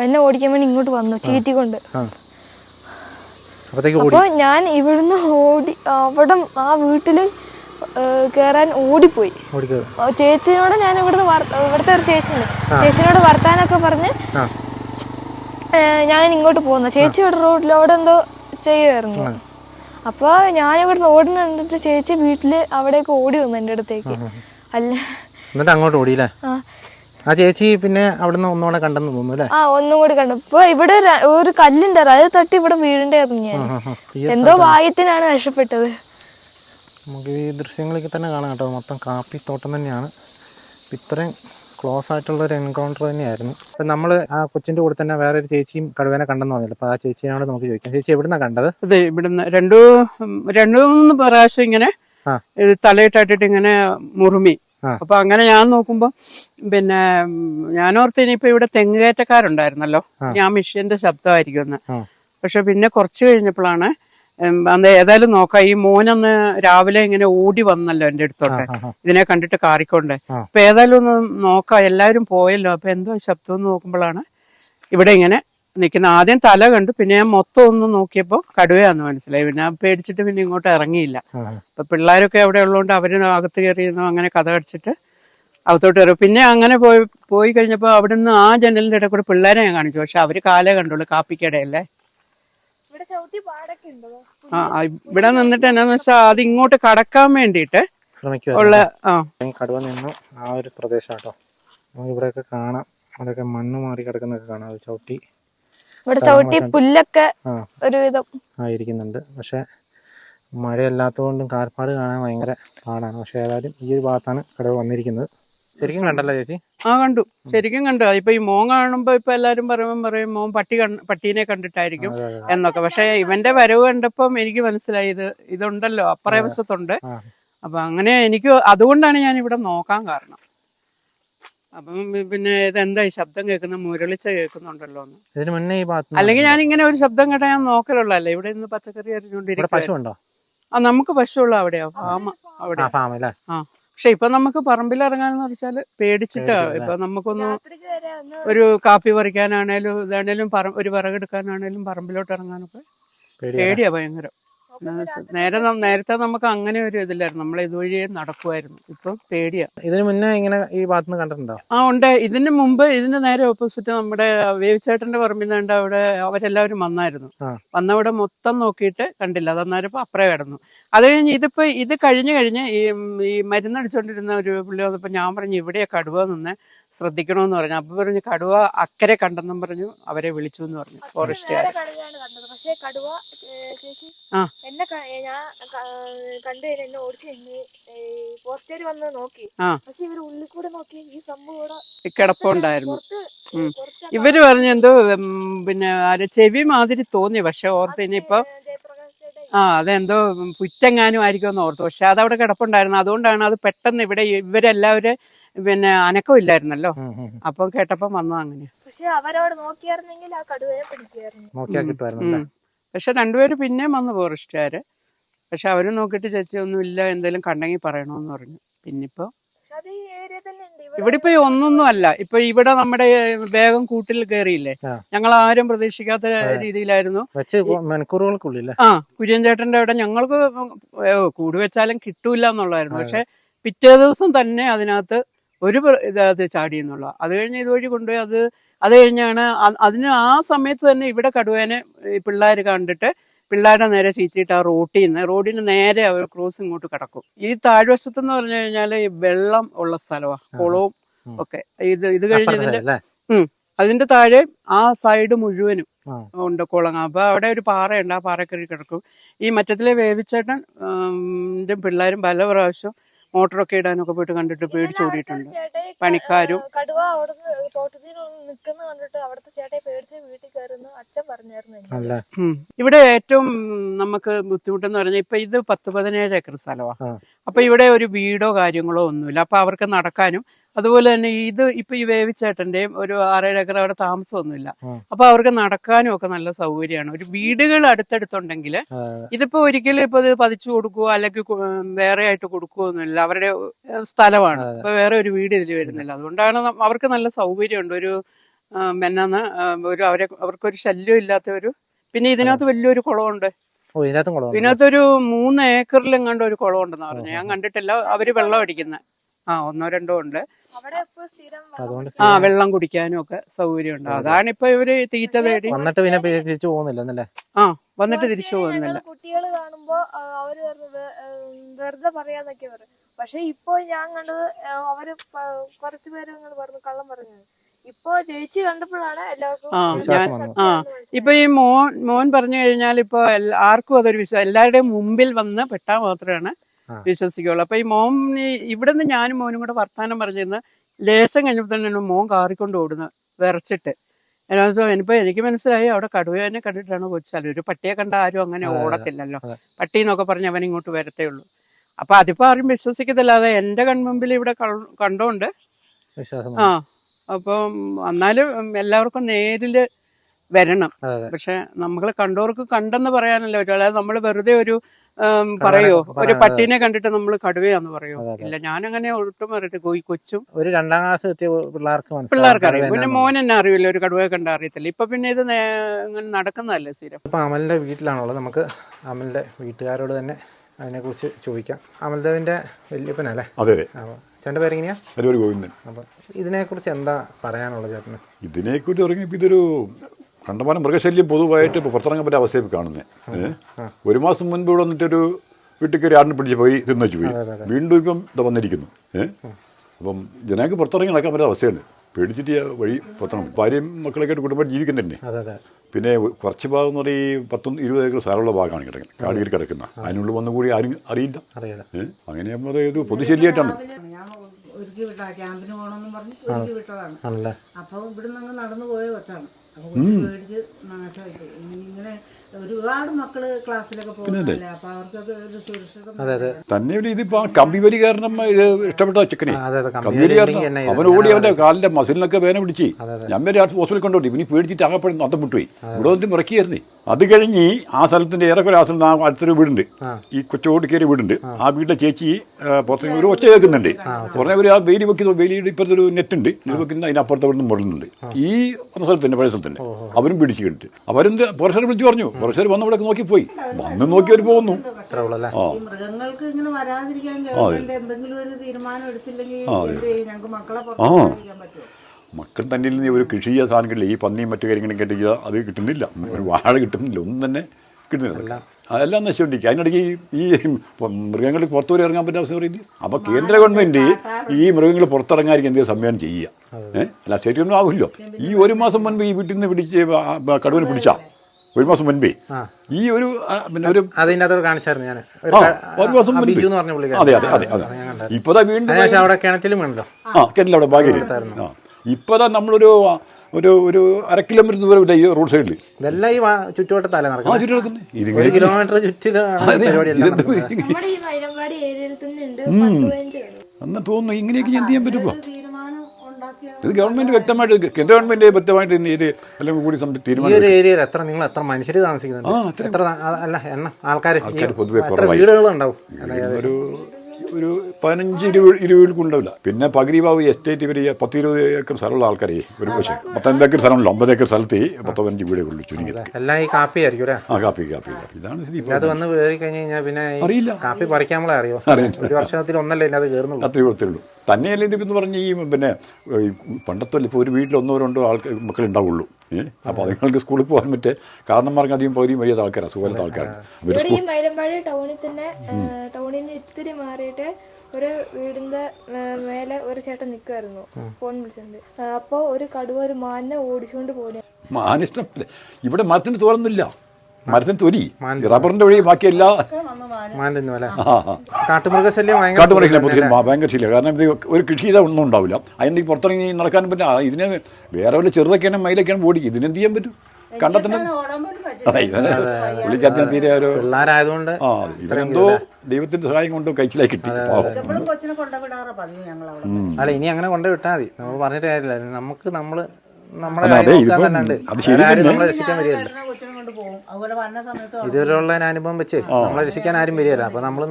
എന്നെ ഓടിക്കാൻ വേണ്ടി ഇങ്ങോട്ട് വന്നു ചീറ്റി കൊണ്ട് ആ. ഓടി. അപ്പോൾ ഞാൻ ഇവിടുന്ന് ഓടി അവിടെ ആ വീട്ടിൽ കയറാൻ ഓടിപ്പോയി. ചേച്ചിനോട് ഞാൻ ഇവിടുന്ന് ഇവിടുത്തെ ഒരു ചേച്ചിയുണ്ട്. ചേച്ചിനോട് വർത്താനൊക്കെ പറഞ്ഞ് ഞാൻ ഇങ്ങോട്ട് പോകുന്നു ചേച്ചി ഇവിടെ റോഡിലോടെ എന്തോ ചെയ്യുമായിരുന്നു അപ്പോൾ ഞാൻ ഇവിടെ റോഡിന് കണ്ടിട്ട് ചേച്ചി വീട്ടിൽ അവിടേക്ക് ഓടി വന്നു എന്റെ അടുത്തേക്ക്. അല്ല. എന്നിട്ട് അങ്ങോട്ട് ഓടിയില്ലേ? ആ. ചേച്ചി പിന്നെ അവിടുന്ന് ഒന്നുകൂടെ കണ്ടെന്ന് തോന്നുന്നു അല്ലേ? ആ ഒന്നും കൂടി കണ്ടു. ഇപ്പൊ ഇവിടെ ഒരു കല്ലുണ്ടായിരുന്നു അത് തട്ടി ഇവിടെ വീഴണ്ടായിരുന്നു ഞാൻ. എന്തോ ഭാഗ്യത്തിനാണ് രക്ഷപ്പെട്ടത്. നമുക്ക് ഈ ദൃശ്യങ്ങളൊക്കെ തന്നെ കാണാം കേട്ടോ. മൊത്തം കാപ്പി തോട്ടം തന്നെയാണ്. ഇത്രയും ക്ലോസ് ആയിട്ടുള്ള ഒരു എൻകൗണ്ടർ തന്നെയായിരുന്നു. അപ്പം നമ്മൾ ആ കൊച്ചിന്റെ കൂടെ തന്നെ വേറെ ഒരു ചേച്ചിയും കടുവേനെ കണ്ടെന്ന് പറഞ്ഞില്ല? അപ്പോൾ ആ ചേച്ചിയോട് നമുക്ക് ചോദിക്കാം. ചേച്ചി എവിടുന്നാ കണ്ടത്? ഇത് ഇവിടുന്ന് രണ്ടു രണ്ടു മൂന്ന് പ്രാവശ്യം ഇങ്ങനെ ആ. ഇത് തലയിട്ടിട്ട് ഇങ്ങനെ മുറുമി. ആ. അപ്പൊ അങ്ങനെ ഞാൻ നോക്കുമ്പോ പിന്നെ ഉം, ഞാനോർത്ത് ഇനിയിപ്പോ ഇവിടെ തെങ്ങുകയറ്റക്കാരുണ്ടായിരുന്നല്ലോ. ഞാൻ മിഷ്യന്റെ ശബ്ദമായിരിക്കും എന്ന് ആ. പക്ഷെ പിന്നെ കുറച്ച് കഴിഞ്ഞപ്പോഴാണ് അന്ന് ഏതായാലും നോക്കാം. ഈ മോനൊന്ന് രാവിലെ ഇങ്ങനെ ഓടി വന്നല്ലോ എന്റെ അടുത്തോട്ട്. ഇതിനെ കണ്ടിട്ട് കാറിക്കൊണ്ട്. അപ്പൊ ഏതായാലും ഒന്ന് നോക്കാം. എല്ലാവരും പോയല്ലോ. അപ്പൊ എന്തോ ശബ്ദം എന്ന് നോക്കുമ്പോഴാണ് ഇവിടെ ഇങ്ങനെ നിൽക്കുന്ന. ആദ്യം തല കണ്ടു. പിന്നെ ഞാൻ മൊത്തം ഒന്ന് നോക്കിയപ്പോ കടുവയാന്ന് മനസ്സിലായി. പിന്നെ പേടിച്ചിട്ട് പിന്നെ ഇങ്ങോട്ട് ഇറങ്ങിയില്ല. അപ്പൊ പിള്ളേരൊക്കെ അവിടെ ഉള്ളതുകൊണ്ട് അവർ അകത്ത് കയറിയിരുന്നു അങ്ങനെ കഥ കടിച്ചിട്ട് അകത്തോട്ട് കയറും. പിന്നെ അങ്ങനെ പോയി പോയി കഴിഞ്ഞപ്പോ നിന്ന് ആ ജനലിന്റെ ഇടയിൽ കൂടെ പിള്ളേരെ ഞാൻ കാണിച്ചു. പക്ഷെ അവർ കാലേ കണ്ടുള്ളൂ. കാപ്പിക്കടയല്ലേ? ഇവിടെ ചവിട്ടി പാടൊക്കെ ഉണ്ടോ? ആ ഇവിടെ നിന്നിട്ട് എന്നാന്ന് വെച്ചാൽ അത് ഇങ്ങോട്ട് കടക്കാൻ വേണ്ടിയിട്ട് ശ്രമിക്കുക ഉള്ള ആ. കടുവ നിന്നു. ആ ഒരു പ്രദേശം കേട്ടോ നമുക്ക് ഇവിടെയൊക്കെ കാണാം. അതൊക്കെ മണ്ണ് മാറി കിടക്കുന്നൊക്കെ കാണാം. അത് ചവിട്ടി ഇവിടെ ചവിട്ടി പുല്ലൊക്കെ ഒരുവിധം. ആയിരിക്കുന്നുണ്ട്. പക്ഷെ മഴയല്ലാത്തതുകൊണ്ടും കാർപ്പാട് കാണാൻ ഭയങ്കര പാടാണ്. പക്ഷെ ഏതായാലും ഈ ഒരു ഭാഗത്താണ് കടവ് വന്നിരിക്കുന്നത്. ശരിക്കും കണ്ടല്ലോ ചേച്ചി? ആ കണ്ടു. ശരിക്കും കണ്ടു. ഇപ്പൊ ഈ മോൻ കാണുമ്പോ ഇപ്പൊ എല്ലാരും പറയുമ്പോൾ പറയും മോൻ പട്ടി പട്ടീനെ കണ്ടിട്ടായിരിക്കും. എന്നൊക്കെ. പക്ഷെ ഇവന്റെ വരവ് കണ്ടപ്പം എനിക്ക് മനസ്സിലായി ഇത് ഇതുണ്ടല്ലോ. അപ്പറേ വശത്തുണ്ട്. അപ്പൊ അങ്ങനെ എനിക്ക് അതുകൊണ്ടാണ് ഞാൻ ഇവിടെ നോക്കാൻ കാരണം. അപ്പം പിന്നെ ഇതെന്താ ഈ ശബ്ദം കേൾക്കുന്ന? മുരളിച്ച കേൾക്കുന്നുണ്ടല്ലോ ഇതിന് മുന്നേ ഈ ഭാഗത്ത് അല്ലെങ്കിൽ ഞാൻ ഇങ്ങനെ ഒരു ശബ്ദം കേട്ടാൽ ഞാൻ നോക്കലുള്ളല്ലേ ഇവിടെ നിന്ന് പച്ചക്കറി അരിഞ്ഞുകൊണ്ടിരിക്കും പശു ആ നമുക്ക് പശുള്ള അവിടെയാ? ഫാമ അവിടെ ആ. പക്ഷെ ഇപ്പൊ നമുക്ക് പറമ്പിൽ ഇറങ്ങാന്ന് വെച്ചാൽ പേടിച്ചിട്ടാ. ഇപ്പൊ നമുക്കൊന്ന് ഒരു കാപ്പി പറിക്കാനാണേലും ഇതാണേലും പറ- ഒരു വിറകെടുക്കാനാണേലും പറമ്പിലോട്ട് ഇറങ്ങാനൊക്കെ പേടിയാ ഭയങ്കരം. നേരെ നേരത്തെ നമുക്ക് അങ്ങനെ ഒരു ഇതില്ലായിരുന്നു. നമ്മൾ ഇതുവഴിയേ നടക്കുമായിരുന്നു ഇപ്പം പേടിയാ. ഇതിന് മുന്നേ ഇങ്ങനെ ഈ ഭാഗത്ത് കണ്ടിട്ടുണ്ടോ? ആ ഉണ്ട്. ഇതിന് മുമ്പ് ഇതിന് നേരെ ഓപ്പോസിറ്റ് നമ്മുടെ വേവിച്ചേട്ടന്റെ പറമ്പിൽ നിന്നുണ്ട് അവിടെ അവരെല്ലാവരും വന്നായിരുന്നു. വന്നവിടെ മൊത്തം നോക്കിയിട്ട് കണ്ടില്ല. അതന്നേരപ്പോ അപ്പറേ കിടന്നു. അത് കഴിഞ്ഞ് ഇതിപ്പോ ഇത് കഴിഞ്ഞ് കഴിഞ്ഞ് ഈ ഈ മരുന്നടിച്ചോണ്ടിരുന്ന ഒരു പുള്ളി വന്നപ്പോ ഞാൻ പറഞ്ഞു ഇവിടെ കടുവ നിന്ന് ശ്രദ്ധിക്കണമെന്ന് പറഞ്ഞു. അപ്പൊ പറഞ്ഞു കടുവ അക്കരെ കണ്ടെന്നും പറഞ്ഞു അവരെ വിളിച്ചു എന്ന് പറഞ്ഞു. ഫോറസ്റ്റുകാർ ചേച്ചി ആ. എന്നെ ഞാൻ കണ്ടു എന്നെ ഓടിച്ച് വന്ന് നോക്കി. ആ. പക്ഷെ ഇവർ ഉള്ളിൽ കൂടെ നോക്കി ഈ സംഭവം കിടപ്പുണ്ടായിരുന്നു. ഇവർ പറഞ്ഞു എന്തോ പിന്നെ ചെവി മാതിരി തോന്നി. പക്ഷെ ഓർത്ത് ഇനിയിപ്പോ ആ അതെന്തോ പുറ്റെങ്ങാനും ആയിരിക്കും എന്ന് ഓർത്തു. പക്ഷെ അതവിടെ കിടപ്പുണ്ടായിരുന്നു. അതുകൊണ്ടാണ് അത് പെട്ടെന്ന് ഇവിടെ ഇവരെല്ലാവരും പിന്നെ അനക്കമില്ലായിരുന്നല്ലോ ഇല്ലായിരുന്നല്ലോ. അപ്പൊ കേട്ടപ്പം വന്നത് അങ്ങനെ. പക്ഷെ അവരവിടെ നോക്കിയായിരുന്നെങ്കിൽ ആ കടുവയെ പിടിക്കുമായിരുന്നു. നോക്കിയാൽ കിട്ടുമായിരുന്നു അല്ലേ പക്ഷെ രണ്ടുപേര് പിന്നെയും വന്നു ഫോറസ്റ്റുകാര് പക്ഷെ അവർ നോക്കിട്ട് ചേച്ചി ഒന്നും ഇല്ല എന്തെങ്കിലും കണ്ടെങ്കിൽ പറയണോന്ന് പറഞ്ഞു. പിന്നിപ്പോ പക്ഷെ അത് ഏരിയ തന്നെ ഉണ്ട്. ഇവിടെ ഇപ്പൊ ഒന്നൊന്നും അല്ല. ഇപ്പൊ ഇവിടെ നമ്മുടെ വേഗം കൂട്ടിൽ കയറിയില്ലേ ഞങ്ങൾ ആരും പ്രതീക്ഷിക്കാത്ത രീതിയിലായിരുന്നു. മണിക്കൂറുകൾക്കുള്ളില്ല ആ കുര്യൻ ചേട്ടന്റെ അവിടെ ഞങ്ങൾക്ക് കൂടുവെച്ചാലും കൂട് വെച്ചാലും കിട്ടൂല എന്നുള്ളായിരുന്നു പക്ഷെ പിറ്റേ ദിവസം തന്നെ അതിനകത്ത് ഒരു ഇതകത്ത് ചാടി എന്നുള്ള അത് കഴിഞ്ഞ് ഇതുവഴി കൊണ്ടുപോയി അത് അത് കഴിഞ്ഞാണ് അതിന് ആ സമയത്ത് തന്നെ ഇവിടെ കടുവേനെ പിള്ളേർ കണ്ടിട്ട് പിള്ളേരുടെ നേരെ ചീറ്റിയിട്ട് ആ റോട്ടിൽ നിന്ന് റോഡിന് നേരെ അവർ ക്രോസ് ഇങ്ങോട്ട് കിടക്കും. ഈ താഴ്വശത്ത് എന്ന് പറഞ്ഞു കഴിഞ്ഞാൽ ഈ വെള്ളം ഉള്ള സ്ഥലമാണ് കുളവും. ഒക്കെ. ഇത് ഇത് കഴിഞ്ഞതിന്റെ ഉം. അതിന്റെ താഴെ ആ സൈഡ് മുഴുവനും ഉണ്ട് കുളങ്ങ അപ്പൊ അവിടെ ഒരു പാറയുണ്ട് ആ പാറക്കറി കിടക്കും. ഈ മറ്റത്തിലെ വേവിച്ചേട്ടൻ പിള്ളേരും പല പ്രാവശ്യം മോട്ടറൊക്കെ ഇടാനൊക്കെ പോയിട്ട് കണ്ടിട്ട് പേടിച്ചോടിയിട്ടുണ്ട് ചോടിയിട്ടുണ്ട് പണിക്കാരും. കടുവ തോട്ടത്തിൽ നിൽക്കുന്ന കണ്ടിട്ട് അവിടുത്തെ ചേട്ടായി പേടിച്ച് വീട്ടിൽ കയറുന്നു. അച്ഛൻ പറഞ്ഞായിരുന്നു. ഇവിടെ ഏറ്റവും നമുക്ക് ബുദ്ധിമുട്ടെന്ന് പറഞ്ഞാൽ ഇപ്പൊ ഇത് പത്ത് പതിനേഴ് ഏക്കർ സ്ഥലമാണ്. അപ്പൊ ഇവിടെ ഒരു വീടോ കാര്യങ്ങളോ ഒന്നുമില്ല. അപ്പൊ അവർക്ക് നടക്കാനും അതുപോലെ തന്നെ ഇത് ഇപ്പൊ ഈ വേവിച്ചേട്ടന്റെയും ഒരു ആറേഴ് ഏക്കർ അവിടെ താമസമൊന്നുമില്ല. അപ്പൊ അവർക്ക് നടക്കാനും ഒക്കെ നല്ല സൗകര്യമാണ്. ഒരു വീടുകൾ അടുത്തടുത്തുണ്ടെങ്കിൽ ഇതിപ്പോ ഒരിക്കലും ഇപ്പൊ ഇത് പതിച്ചു കൊടുക്കുവോ അല്ലെങ്കിൽ വേറെ ആയിട്ട് കൊടുക്കുകയൊന്നുമില്ല അവരുടെ സ്ഥലമാണ്. ഇപ്പൊ വേറെ ഒരു വീട് ഇതിൽ വരുന്നില്ല. അതുകൊണ്ടാണ് അവർക്ക് നല്ല സൗകര്യമുണ്ട്. ഒരു മെന്നാന്ന് എന്നാന്ന് ഒരു അവരെ അവർക്കൊരു ശല്യം ഇല്ലാത്ത ഒരു പിന്നെ ഇതിനകത്ത് വലിയൊരു കുളമുണ്ട്. ഇതിനകത്തൊരു മൂന്ന് ഏക്കറിലും കണ്ട ഒരു കുളം ഉണ്ടെന്ന് പറഞ്ഞു ഞാൻ കണ്ടിട്ടില്ല. അവർ വെള്ളം അടിക്കുന്നത് ആ ഒന്നോ രണ്ടോ ഉണ്ട്. ആ വെള്ളം കുടിക്കാനും ഒക്കെ സൗകര്യം ഉണ്ട് അതാണിപ്പോ ഇവർ തീറ്റ തേടി വന്നിട്ട് പിന്നെ തിരിച്ചു പോകുന്നില്ല ആ വന്നിട്ട് തിരിച്ചു പോകുന്നില്ല. കുട്ടികൾ കാണുമ്പോ അവർ പറഞ്ഞത് വെറുതെ പറയാന്നൊക്കെ പറയും. പക്ഷെ ഇപ്പൊ ഞാൻ കണ്ടത് അവർ കുറച്ചു പേര് ഇങ്ങനെ പറഞ്ഞു കള്ളം പറഞ്ഞു. ഇപ്പൊ ചേച്ചി കണ്ടപ്പോഴാണ് എല്ലാവർക്കും ആ. ഇപ്പൊ ഈ മോൻ മോൻ പറഞ്ഞു കഴിഞ്ഞാൽ ഇപ്പൊ ആർക്കും അതൊരു വിശ്വാസം എല്ലാവരുടെയും മുമ്പിൽ വന്ന് പെട്ടാ മാത്രമാണ്. വിശ്വസിക്കുള്ളൂ അപ്പൊ ഈ മോൻ ഇവിടെ ഇവിടുന്ന് ഞാനും മോനും കൂടെ വർത്താനം പറഞ്ഞിരുന്ന ലേശം കഴിഞ്ഞപ്പോൾ തന്നെ മോൻ കാറിക്കൊണ്ട് ഓടുന്നത് വിറച്ചിട്ട്. ഇപ്പൊ ഇനിയിപ്പോ എനിക്ക് മനസ്സിലായി അവിടെ കടുവേനെ കണ്ടിട്ടാണ് കൊച്ചാൽ ഒരു പട്ടിയെ കണ്ട ആരും അങ്ങനെ. ഓടത്തില്ലല്ലോ. പട്ടി എന്നൊക്കെ പറഞ്ഞ് അവൻ ഇങ്ങോട്ട് വരത്തേ ഉള്ളൂ. അപ്പൊ അതിപ്പോ ആരും വിശ്വസിക്കത്തില്ല അതെ എന്റെ കൺമുമ്പിൽ ഇവിടെ കണ്ടോണ്ട്. ആ അപ്പം എന്നാലും എല്ലാവർക്കും നേരിൽ വരണം. പക്ഷെ നമ്മൾ കണ്ടവർക്ക് കണ്ടെന്ന് പറയാനല്ലോ അതായത് അല്ലാതെ നമ്മൾ വെറുതെ ഒരു പറയോ. ഒരു. പട്ടീനെ കണ്ടിട്ട് നമ്മൾ കടുവയാന്ന് പറയോ. ഇല്ല ഞാൻ ഞാനങ്ങനെ ഒട്ടും പറയട്ടെ കോയി കൊച്ചും. ഒരു രണ്ടാം ക്ലാസ് എത്തിയ പിള്ളേർക്ക് പിള്ളേർക്ക് അറിയാം. പിന്നെ. മോൻ എന്നെ അറിയില്ല. ഒരു കടുവയെ കണ്ട അറിയത്തില്ല. ഇപ്പൊ പിന്നെ ഇത് ഇങ്ങനെ നടക്കുന്നതല്ലേ സ്ഥിരം? ഇപ്പൊ അമലിന്റെ വീട്ടിലാണുള്ളത്. നമുക്ക് അമലിന്റെ വീട്ടുകാരോട് തന്നെ അതിനെക്കുറിച്ച് ചോദിക്കാം. അമൽദേവിന്റെ വല്യപ്പനല്ലേ? അതെ അതെ. ചേട്ടന്റെ പേരെങ്ങനെയാ? ഗോവിന്ദൻ. അപ്പം ഇതിനെക്കുറിച്ച് എന്താ പറയാനുള്ളത് ചേട്ടന്? ഇതിനെക്കുറിച്ച് ഇതൊരു കണ്ടമാനം മൃഗശല്യം പൊതുവായിട്ട് ഇപ്പോൾ പുറത്തിറങ്ങാൻ പറ്റിയ അവസ്ഥയിൽ കാണുന്നത് ഒരു മാസം മുൻപ് ഇവിടെ വന്നിട്ടൊരു വീട്ടിൽ കയറി ആടിനെ പിടിച്ച് പോയി തിന്നു വെച്ച് പോയി. വീണ്ടും ഇപ്പം ഇത് വന്നിരിക്കുന്നു. ഏഹ് അപ്പം ജനങ്ങൾക്ക് പുറത്തിറങ്ങി നടക്കാൻ പറ്റിയ അവസ്ഥയുണ്ട് പേടിച്ചിട്ട് ഈ വഴി പുറത്തിറങ്ങും. ഭാര്യയും മക്കളൊക്കെ ആയിട്ട് കുടുംബം ജീവിക്കുന്നുണ്ട് അതെ അതെ. പിന്നെ കുറച്ച് ഭാഗം എന്ന് പറയുക പത്തൊന്ന് ഇരുപത് ഏക്കർ സ്ഥലമുള്ള ഭാഗമാണ് കിടക്കുന്നത് കാട് കയറി കിടക്കുന്ന. അതിനുള്ളിൽ വന്നു കൂടി ആരും അറിയില്ല. അങ്ങനെ ഏഹ് അങ്ങനെയാകുമ്പോൾ അത് ഒരു പൊതുശല്യമായിട്ടാണ് ഞാൻ ഒരുക്കി വിട്ടാ ക്യാമ്പിന് പോകണമെന്ന് പറഞ്ഞ് ഒരുക്കി വിട്ടതാണ്. അപ്പോൾ ഇവിടുന്ന് അങ്ങ് നടന്നു പോയ കൊച്ചാണ്. അപ്പോൾ ഒരുപാട് മക്കൾ ക്ലാസ്സിലൊക്കെ പോകുന്നില്ല അപ്പൊ അവർക്കൊക്കെ ഒരു സുരക്ഷിതം അതെ അതെ. തന്നെ ഒരു ഇതിപ്പോ ആ കമ്പിവരി കാരണം ഇത് ഇഷ്ടപ്പെട്ട ചെക്കനെ. അതെ അതെ. കമ്പി കമ്പിവരി വരി കാരണം എന്നെ അവൻ ഓടി അവന്റെ കാലിന്റെ മസിലിനൊക്കെ വേന പിടിച്ച്. ഞാൻ വരെ ഹോസ്പിറ്റലിൽ കൊണ്ടുപോയി ഇവന് പേടിച്ചിട്ട് ആകപ്പെടുന്നു അന്തം വിട്ടുപോയി ഇവിടെ വന്നിട്ട് മുറക്കിയായിരുന്നേ അത് കഴിഞ്ഞ് ആ സ്ഥലത്തിന്റെ ഏറെക്കുറെ ആ സ്ഥലത്ത് ആ അടുത്തൊരു വീടുണ്ട്. ആ. ഈ കൊച്ചോട് കയറിയ വീടുണ്ട്. ആ. വീട്ടിലെ ചേച്ചി ആ, പുറത്ത് ഒരു ഒച്ച കേൾക്കുന്നുണ്ട്. പറഞ്ഞ ഒരു ആ വെയിൽ വെക്കുന്ന വെയിലിയുടെ ഇപ്പുറത്തെ ഒരു നെറ്റ് ഉണ്ട് ഇത് വെക്കുന്ന അതിനപ്പുറത്തെ വീട് മുടലുന്നുണ്ട് ഈ സ്ഥലത്തിന്റെ തന്നെ പഴയ സ്ഥലത്തിന്റെ അവരും പിടിച്ചു കിട്ടി അവരെന്ത് പുറശ്ശേരി വിളിച്ച് പറഞ്ഞു? പുറശ്ശേരി വന്ന് ഇവിടെ നോക്കി പോയി. വന്ന് നോക്കി അവർ പോകുന്നു. ആ. മൃഗങ്ങൾക്ക് ഇങ്ങനെ വരാതിരിക്കാൻ ഗവൺമെന്റ് എന്തെങ്കിലും ഒരു തീരുമാനം എടുത്തില്ലെങ്കിൽ എന്ത് ചെയ്യും? ഞങ്ങൾക്ക് മക്കളെ പുറത്തിറക്കാൻ പറ്റുമോ? മക്കൾ തന്നെ ഇല്ലെങ്കിൽ ഒരു കൃഷി ചെയ്യാൻ സാധനം കിട്ടില്ല. ഈ പന്നിയും മറ്റു കാര്യങ്ങളും കേട്ടിരിക്കുക അത് കിട്ടുന്നില്ല. ഒരു വാഴ കിട്ടുന്നില്ല. ഒന്നും തന്നെ കിട്ടുന്നില്ല. അതെല്ലാം നശിച്ചുകൊണ്ടിരിക്കുക. അതിനിടയ്ക്ക് ഈ ഈ മൃഗങ്ങൾ പുറത്തുവരെ ഇറങ്ങാൻ പറ്റുന്ന അവസ്ഥ പറയുന്നത് അപ്പോൾ കേന്ദ്ര ഗവൺമെന്റ് ഈ മൃഗങ്ങൾ പുറത്തിറങ്ങാതിരിക്കും എന്തെങ്കിലും സംവിധാനം ചെയ്യുക. ഏഹ് അല്ല സ്റ്റേറ്റ് ഗവൺമെന്റ് ആവില്ലോ ഈ ഒരു മാസം മുൻപ് ഈ വീട്ടിൽ നിന്ന് പിടിച്ച് കടുവനെ പിടിച്ചാ. ഒരു മാസം മുൻപേ. ഈ ഒരു പിന്നെ ഒരു കാണിച്ചായിരുന്നു ഞാൻ ഒരു മാസം മുൻപ്. അതെ അതെ അതെ അതെ. ഇപ്പോഴാ വീണ്ടും അവിടെ കിണറ്റിലും വീണല്ലോ ആ കേട്ടില്ല അവിടെ ഭാഗ്യം. ആ. ഇപ്പോഴാ നമ്മളൊരു ഒരു ഒരു അര കിലോമീറ്റർ ദൂരം ഇല്ല ഈ റോഡ് സൈഡിൽ ഇതെല്ലാം ഈ ആ നടക്കുന്നത്. കിലോമീറ്റർ ചുറ്റിലാണ്. അന്ന് തോന്നുന്നു ഇങ്ങനെയൊക്കെ എന്ത് ചെയ്യാൻ പറ്റുമോ ഇത് ഗവൺമെന്റ് വ്യക്തമായിട്ട് കേന്ദ്ര ഗവൺമെന്റ് വ്യക്തമായിട്ട് ഇന്ന് ഇത് എല്ലാം കൂടി തീരുമാനം ഏരിയയിൽ എത്ര നിങ്ങൾ എത്ര മനുഷ്യർ താമസിക്കുന്നുണ്ട്? എത്ര അല്ല എണ്ണം ആൾക്കാർ ആൾക്കാര് പൊതുവെ വീടുകളുണ്ടാവും? ഒരു ഒരു പതിനഞ്ച് ഇരുപത് ഇരുപത് ഉണ്ടാവില്ല. പിന്നെ പകിരിബാബു എസ്റ്റേറ്റ് ഇവർ പത്ത് ഇരുപത് ഏക്കർ സ്ഥലമുള്ള ആൾക്കാരെ ഒരു പക്ഷേ പത്തൊൻപത് ഏക്കർ സ്ഥലമുള്ള ഒമ്പത് ഏക്കർ സ്ഥലത്ത് പത്ത് പതിനഞ്ച് വീടുകളുള്ളൂ ചുരുങ്ങി എല്ലാം ഈ കാപ്പി ആയിരിക്കും ആ കാപ്പി കാപ്പി കാപ്പി. ഇതാണ്. അത് വന്ന് കയറി കഴിഞ്ഞ് കഴിഞ്ഞാൽ പിന്നെ അറിയില്ല. കാപ്പി പറിക്കാൻ അറിയോ. ഒരു വർഷത്തിൽ ഒന്നല്ലേ അത് കയറുന്നുള്ളൂ? അത്രയേ കൊടുത്തുള്ളൂ തന്നെയല്ലേ എന്ന് പറഞ്ഞ് ഈ പിന്നെ പണ്ടത്തല്ല ഇപ്പോൾ ഒരു വീട്ടിൽ ഒന്നോ രണ്ടോ ആൾക്ക് മക്കളുണ്ടാവുള്ളൂ ഏഹ് അപ്പോൾ അതുങ്ങൾക്ക് സ്കൂളിൽ പോകാൻ പറ്റേ കാരണന്മാർക്ക് അധികം പകുതിയും വയ്യാത്ത ആൾക്കാരാണ് സുഖമില്ലാത്ത ആൾക്കാരാണ് ഇവർ ഈ മൈലമ്പാടി ടൗണിൽ തന്നെ ടൗണിൽ നിന്ന് ഇത്തിരി മാറിയിട്ട് ഒരു വീടിന്റെ മേലെ ഒരു ചേട്ടൻ നിൽക്കുമായിരുന്നു ഫോൺ വിളിച്ചിട്ടുണ്ട്. അപ്പോ അപ്പൊ ഒരു കടുവ ഒരു മാനിനെ ഓടിച്ചുകൊണ്ട് പോലെ മാനിഷ്ടം. ഇവിടെ മരത്തിന് തോന്നുന്നില്ല മരത്തിന് തൊലി. റബ്ബറിന്റെ വഴി ബാക്കി എല്ലാ. കാട്ടുമൃഗശല്യം ഭയങ്കര ശീല കാരണം ഇത് ഒരു കൃഷി ചെയ്താൽ ഒന്നും ഉണ്ടാവില്ല. അതിന് പുറത്തിറങ്ങി നടക്കാൻ പറ്റില്ല ഇതിന് വേറെ വല്ല ചെറുതൊക്കെയാണ് മയിലൊക്കെയാണ് ഓടിക്കുക ഇതിനെന്ത് ചെയ്യാൻ പറ്റും? കണ്ടെത്തണം. പുള്ളിക്കത്തിന് തീരെ ഒരു പിള്ളേരായതുകൊണ്ട് ആ ദൈവത്തിന്റെ സഹായം കൊണ്ട് കഴിച്ചിലായി കിട്ടി. അല്ല ഇനി അങ്ങനെ കൊണ്ടുവിട്ടാ മതി. നമ്മൾ പറഞ്ഞിട്ട് കാര്യമില്ല. നമുക്ക് നമ്മളെ ഇതുവരെയുള്ള അനുഭവം വെച്ച് നമ്മളെ രക്ഷിക്കാൻ ആരും വരികയല്ല. അപ്പൊ നമ്മൾ